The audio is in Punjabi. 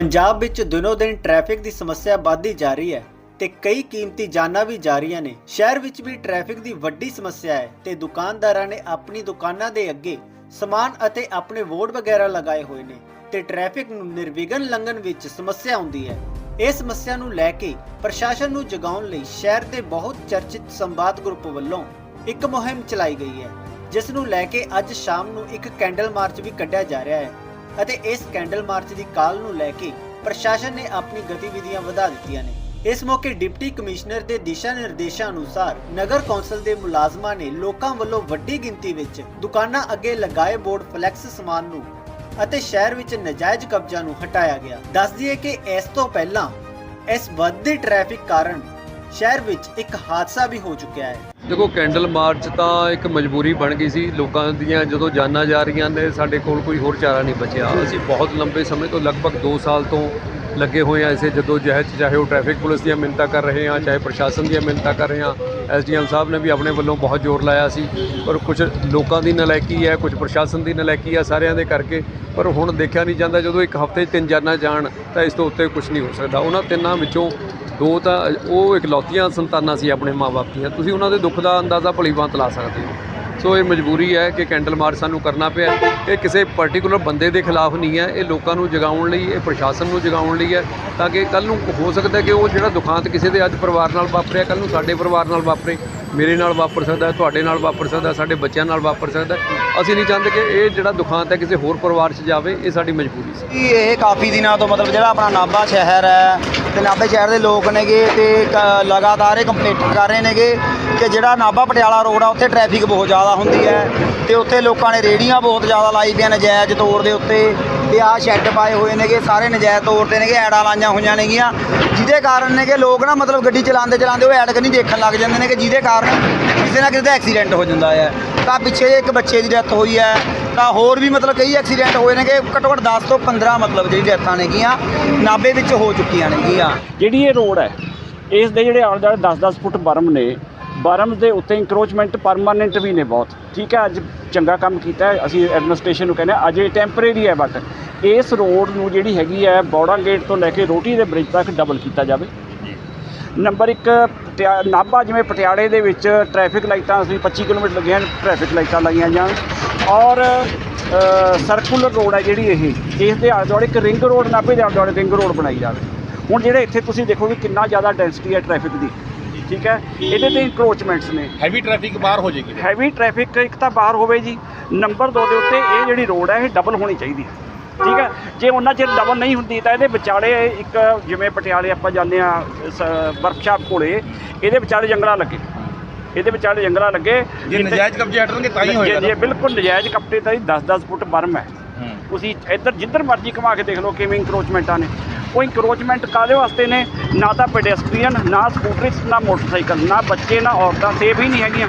ਪੰਜਾਬ ਵਿੱਚ ਦਿਨੋ ਦਿਨ ਟ੍ਰੈਫਿਕ ਦੀ ਸਮੱਸਿਆ ਵੱਧਦੀ ਜਾ ਰਹੀ ਹੈ ਤੇ ਕਈ ਕੀਮਤੀ ਜਾਨਾਂ ਵੀ ਜਾ ਰਹੀਆਂ ਨੇ। ਸ਼ਹਿਰ ਵਿੱਚ ਵੀ ਟ੍ਰੈਫਿਕ ਦੀ ਵੱਡੀ ਸਮੱਸਿਆ ਹੈ ਤੇ ਦੁਕਾਨਦਾਰਾਂ ਨੇ ਆਪਣੀ ਦੁਕਾਨਾਂ ਦੇ ਅੱਗੇ ਸਮਾਨ ਅਤੇ ਆਪਣੇ ਬੋਰਡ ਵਗੈਰਾ ਲਗਾਏ ਹੋਏ ਨੇ ਤੇ ਟ੍ਰੈਫਿਕ ਨੂੰ ਨਿਰਵਿਘਨ ਲੰਘਣ ਵਿੱਚ ਸਮੱਸਿਆ ਆਉਂਦੀ ਹੈ। ਇਹ ਸਮੱਸਿਆ ਨੂੰ ਲੈ ਕੇ ਪ੍ਰਸ਼ਾਸਨ ਨੂੰ ਜਗਾਉਣ ਲਈ ਸ਼ਹਿਰ ਦੇ ਬਹੁਤ ਚਰਚਿਤ ਸੰਵਾਦ ਗਰੁੱਪ ਵੱਲੋਂ ਇੱਕ ਮੁਹਿੰਮ ਚਲਾਈ ਗਈ ਹੈ, ਜਿਸ ਨੂੰ ਲੈ ਕੇ ਅੱਜ ਸ਼ਾਮ ਨੂੰ ਇੱਕ ਕੈਂਡਲ ਮਾਰਚ ਵੀ ਕੱਢਿਆ ਜਾ ਰਿਹਾ ਹੈ। ਅਤੇ ਇਸ ਕੈਂਡਲ ਮਾਰਚ ਦੀ ਕਾਲ ਨੂੰ ਲੈ ਕੇ ਪ੍ਰਸ਼ਾਸਨ ਨੇ ਆਪਣੀ ਗਤੀਵਿਧੀਆਂ ਵਧਾ ਦਿੱਤੀਆਂ ਨੇ। ਇਸ ਮੌਕੇ ਡਿਪਟੀ ਕਮਿਸ਼ਨਰ ਦੇ ਦਿਸ਼ਾ ਨਿਰਦੇਸ਼ਾਂ ਅਨੁਸਾਰ ਨਗਰ ਕੌਂਸਲ ਦੇ ਮੁਲਾਜ਼ਮਾਂ ਨੇ ਲੋਕਾਂ ਵੱਲੋਂ ਵੱਡੀ ਗਿਣਤੀ ਵਿੱਚ ਦੁਕਾਨਾਂ ਅੱਗੇ ਲਗਾਏ ਬੋਰਡ ਫਲੈਕਸ ਸਮਾਨ ਨੂੰ ਅਤੇ ਸ਼ਹਿਰ ਵਿੱਚ ਨਜਾਇਜ਼ ਕਬਜ਼ਾ ਨੂੰ ਹਟਾਇਆ ਗਿਆ। ਦੱਸ ਦਈਏ ਕਿ ਇਸ ਤੋਂ ਪਹਿਲਾਂ ਇਸ ਵੱਧਦੇ ਟ੍ਰੈਫਿਕ ਕਾਰਨ ਸ਼ਹਿਰ ਵਿੱਚ ਇੱਕ ਹਾਦਸਾ ਵੀ ਹੋ ਚੁੱਕਿਆ ਹੈ। ਦੇਖੋ, ਕੈਂਡਲ ਮਾਰਚ ਤਾਂ ਇੱਕ ਮਜਬੂਰੀ ਬਣ ਗਈ ਸੀ। ਲੋਕਾਂ ਦੀਆਂ ਜਦੋਂ ਜਾਨਾਂ ਜਾ ਰਹੀਆਂ ਨੇ, ਸਾਡੇ ਕੋਲ ਕੋਈ ਹੋਰ ਚਾਰਾ ਨਹੀਂ ਬਚਿਆ। ਅਸੀਂ ਬਹੁਤ ਲੰਬੇ ਸਮੇਂ ਤੋਂ, ਲਗਭਗ 2 ਸਾਲ ਤੋਂ ਲੱਗੇ ਹੋਏ ਆ ਇਸੇ ਜਦੋਂ ਜਹਿਦ 'ਚ ਚਾਹੇ ਉਹ ਟ੍ਰੈਫਿਕ ਪੁਲਿਸ ਦੀਆਂ ਮਿੰਨਤਾਂ ਕਰ ਰਹੇ ਆ, ਚਾਹੇ ਪ੍ਰਸ਼ਾਸਨ ਦੀਆਂ ਮਿੰਨਤਾਂ ਕਰ ਰਹੇ ਆ, ਐਸਡੀਐਮ ਸਾਹਿਬ ਨੇ ਵੀ ਆਪਣੇ ਵੱਲੋਂ ਬਹੁਤ ਜ਼ੋਰ ਲਾਇਆ ਸੀ। ਪਰ ਕੁਝ ਲੋਕਾਂ ਦੀ ਨਲਾਇਕੀ ਹੈ ਕੁਝ ਪ੍ਰਸ਼ਾਸਨ ਦੀ ਨਲਾਇਕੀ ਆ ਸਾਰਿਆਂ ਦੇ ਕਰਕੇ, ਪਰ ਹੁਣ ਦੇਖਿਆ ਨਹੀਂ ਜਾਂਦਾ, ਜਦੋਂ ਇੱਕ ਹਫ਼ਤੇ ਤਿੰਨ ਜਾਨਾਂ ਜਾਣ, ਤਾਂ ਇਸ ਤੋਂ ਉੱਤੇ ਕੁਝ ਨਹੀਂ ਹੋ ਸਕਦਾ। ਉਹਨਾਂ ਤਿੰਨਾਂ ਵਿੱਚੋਂ ਦੋ ਤਾਂ, ਉਹ ਇਕਲੌਤੀਆਂ ਸੰਤਾਨਾਂ ਸੀ ਆਪਣੇ ਮਾਪੇ ਦੀਆਂ। ਤੁਸੀਂ ਉਹਨਾਂ ਦੇ ਦੁੱਖ ਦਾ ਅੰਦਾਜ਼ਾ ਭਲੀਭਾਂਤ ਲਾ ਸਕਦੇ ਹੋ। ਸੋ ਇਹ ਮਜਬੂਰੀ ਹੈ ਕਿ ਕੈਂਡਲ ਮਾਰਚ ਸਾਨੂੰ ਕਰਨਾ ਪਿਆ ਇਹ ਕਿਸੇ ਪਾਰਟਿਕੂਲਰ ਬੰਦੇ ਦੇ ਖਿਲਾਫ ਨਹੀਂ ਹੈ। ਇਹ ਲੋਕਾਂ ਨੂੰ ਜਗਾਉਣ ਲਈ, ਇਹ ਪ੍ਰਸ਼ਾਸਨ ਨੂੰ ਜਗਾਉਣ ਲਈ ਹੈ ਤਾਂ ਕਿ ਕੱਲ ਨੂੰ ਹੋ ਸਕਦਾ ਕਿ ਉਹ ਜਿਹੜਾ ਦੁਖਾਂਤ ਕਿਸੇ ਦੇ ਅੱਜ ਪਰਿਵਾਰ ਨਾਲ ਵਾਪਰਿਆ ਕੱਲ ਨੂੰ ਸਾਡੇ ਪਰਿਵਾਰ ਨਾਲ ਵਾਪਰੇ, ਮੇਰੇ ਨਾਲ ਵਾਪਰ ਸਕਦਾ ਤੁਹਾਡੇ ਨਾਲ ਵਾਪਰ ਸਕਦਾ ਸਾਡੇ ਬੱਚਿਆਂ ਨਾਲ ਵਾਪਰ ਸਕਦਾ ਅਸੀਂ ਨਹੀਂ ਚਾਹੁੰਦੇ ਕਿ ਇਹ ਜਿਹੜਾ ਦੁਖਾਂਤ ਹੈ ਕਿਸੇ ਹੋਰ ਪਰਿਵਾਰ 'ਚ ਜਾਵੇ, ਇਹ ਸਾਡੀ ਮਜਬੂਰੀ ਸੀ। ਇਹ ਕਾਫੀ ਦਿਨਾਂ ਤੋਂ ਮਤਲਬ ਜਿਹੜਾ ਆਪਣਾ ਨਾਭਾ ਸ਼ਹਿਰ ਹੈ ਤੇ ਨਾਭੇ ਸ਼ਹਿਰ ਦੇ ਲੋਕ ਨੇਗੇ ਤੇ ਕ- ਲਗਾਤਾਰ ਇਹ ਕੰਪਲੇਂਟ ਕਰ ਰਹੇ ਨੇਗੇ ਕਿ ਜਿਹੜਾ ਨਾਭਾ ਪਟਿਆਲਾ ਰੋਡ ਆ, ਉੱਥੇ ਟ੍ਰੈਫਿਕ ਬਹੁਤ ਜ਼ਿਆਦਾ ਹੁੰਦੀ ਹੈ ਤੇ ਉੱਥੇ ਲੋਕਾਂ ਨੇ ਰੇੜੀਆਂ ਬਹੁਤ ਜ਼ਿਆਦਾ ਲਾਈ ਪਈਆਂ ਨਜਾਇਜ਼ ਤੌਰ ਦੇ ਉੱਤੇ ਤੇ ਆਹ ਸ਼ੈੱਡ ਪਾਏ ਹੋਏ ਨੇਗੇ, ਸਾਰੇ ਨਜਾਇਜ਼ ਤੌਰ ਤੇ ਨੇਗੇ, ਐਡਾਂ ਲਾਈਆਂ ਹੋਈਆਂ ਨੇਗੀਆਂ, ਜਿਹਦੇ ਕਾਰਨ ਨੇ ਕਿ ਲੋਕ ਨਾ ਮਤਲਬ ਗੱਡੀ ਚਲਾਉਂਦੇ ਚਲਾਉਂਦੇ ਉਹ ਐਡ ਨਹੀਂ ਦੇਖਣ ਲੱਗ ਜਾਂਦੇ ਨੇ ਕਿ ਜਿਹਦੇ ਕਾਰਨ ਕਿਸੇ ਨਾ ਕਿਸੇ ਦਾ ਐਕਸੀਡੈਂਟ ਹੋ ਜਾਂਦਾ ਹੈ। ਤਾਂ ਪਿੱਛੇ ਜਿਹੇ ਇੱਕ ਬੱਚੇ ਦੀ ਡੈਥ ਹੋਈ ਹੈ, ਤਾਂ ਹੋਰ ਵੀ ਮਤਲਬ ਕਈ ਐਕਸੀਡੈਂਟ ਹੋਏ ਨੇ ਕਿ ਘੱਟੋ ਘੱਟ 10 ਤੋਂ 15 ਮਤਲਬ ਜਿਹੜੀ ਡੈਥਾਂ ਨੇਗੀਆਂ, ਨਾਭੇ ਵਿੱਚ ਹੋ ਚੁੱਕੀਆਂ ਨੇਗੀਆਂ। ਜਿਹੜੀ ਇਹ ਰੋਡ ਹੈ, ਇਸ ਦੇ ਜਿਹੜੇ ਆਲੇ ਦੁਆਲੇ 10-10 ਫੁੱਟ ਬਰਮ ਨੇ ਬਰਮ ਦੇ ਉੱਤੇ ਇੰਕਰੋਚਮੈਂਟ ਪਰਮਾਨੈਂਟ ਵੀ ਨੇ ਬਹੁਤ। ਠੀਕ ਹੈ ਅੱਜ ਚੰਗਾ ਕੰਮ ਕੀਤਾ ਅਸੀਂ ਐਡਮਿਨਿਸਟ੍ਰੇਸ਼ਨ ਨੂੰ ਕਹਿੰਦੇ ਅਜੇ ਟੈਂਪਰੇਰੀ ਹੈ ਬਟ ਇਸ ਰੋਡ ਨੂੰ ਜਿਹੜੀ ਹੈਗੀ ਹੈ ਬੌੜਾ ਗੇਟ ਤੋਂ ਲੈ ਕੇ ਰੋਟੀ ਦੇ ਬ੍ਰਿਜ ਤੱਕ ਡਬਲ ਕੀਤਾ ਜਾਵੇ। ਨੰਬਰ 1 ਨਾਭਾ ਜਿਵੇਂ ਪਟਿਆਲੇ ਦੇ ਵਿੱਚ ਟ੍ਰੈਫਿਕ ਲਾਈਟਾਂ ਅਸੀਂ 25 ਕਿਲੋਮੀਟਰ ਲੱਗੀਆਂ ਟ੍ਰੈਫਿਕ ਲਾਈਟਾਂ ਲਾਈਆਂ ਜਾਣ। ਔਰ ਸਰਕੂਲਰ ਰੋਡ ਹੈ ਜਿਹੜੀ ਇਹ। ਇਸ ਦੇ ਆਲੇ ਦੁਆਲੇ ਇੱਕ ਰਿੰਗ ਰੋਡ ਨਾਭੇ ਦੇ ਆਲੇ ਦੁਆਲੇ ਰਿੰਗ ਰੋਡ ਬਣਾਈ ਜਾਵੇ। ਹੁਣ ਜਿਹੜੇ ਇੱਥੇ ਤੁਸੀਂ ਦੇਖੋਗੇ ਕਿੰਨਾ ਜ਼ਿਆਦਾ ਡੈਂਸਿਟੀ ਹੈ ਟ੍ਰੈਫਿਕ ਦੀ। ਠੀਕ ਹੈ? ਇਹਦੇ ਤੇ ਇਨਕਰੋਚਮੈਂਟਸ ਨੇ। ਹੈਵੀ ਟ੍ਰੈਫਿਕ ਬਾਹਰ ਹੋ ਜਾਏਗੀ। ਹੈਵੀ ਟ੍ਰੈਫਿਕ ਇੱਕ ਤਾਂ ਬਾਹਰ ਹੋਵੇ ਜੀ। ਨੰਬਰ 2 ਦੇ ਉੱਤੇ ਇਹ ਜਿਹੜੀ ਰੋਡ ਹੈ ਇਹ ਡਬਲ ਹੋਣੀ ਚਾਹੀਦੀ ਹੈ। ਠੀਕ ਹੈ? ਜੇ ਉਹਨਾਂ ਚਿਰ ਡਬਲ ਨਹੀਂ ਹੁੰਦੀ ਤਾਂ ਇਹਦੇ ਵਿਚਾਲੇ ਇੱਕ ਜਿਵੇਂ ਪਟਿਆਲੇ ਆਪਾਂ ਜਾਂਦੇ ਆ ਵਰਕਸ਼ਾਪ ਕੋਲੇ ਇਹਦੇ ਵਿਚਾਲੇ ਜੰਗਲਾ ਲੱਗੇ। ਇਹਦੇ ਵਿਚਾਲੇ ਜੰਗਲਾ ਲੱਗੇ। ਜੇ ਨਜਾਇਜ਼ ਕਬਜ਼ੇ ਹਟਣਗੇ ਤਾਂ ਹੀ ਹੋਏਗਾ ਜੇ ਬਿਲਕੁਲ ਨਜਾਇਜ਼ ਕਪੜੇ ਤਾਂ 10-10 ਫੁੱਟ ਬਰਮ ਹੈ। ਹੂੰ। ਤੁਸੀਂ ਇੱਧਰ ਜਿੱਧਰ ਮਰਜ਼ੀ ਘੁਮਾ ਕੇ ਦੇਖ ਲਓ ਕਿਵੇਂ ਇੰਕਰੋਚਮੈਂਟਾਂ ਨੇ। ਉਹ ਇੰਕਰੋਚਮੈਂਟ ਕਾਦੇ ਵਾਸਤੇ ਨੇ? ਨਾ ਤਾਂ ਪੈਡੈਸਟਰੀਅਨ ਨਾ ਸਕੂਟਰਿਸਟ ਨਾ ਮੋਟਰਸਾਈਕਲ ਨਾ ਬੱਚੇ, ਨਾ ਔਰਤਾਂ ਸੇਫ ਹੀ ਨਹੀਂ ਹੈਗੀਆਂ।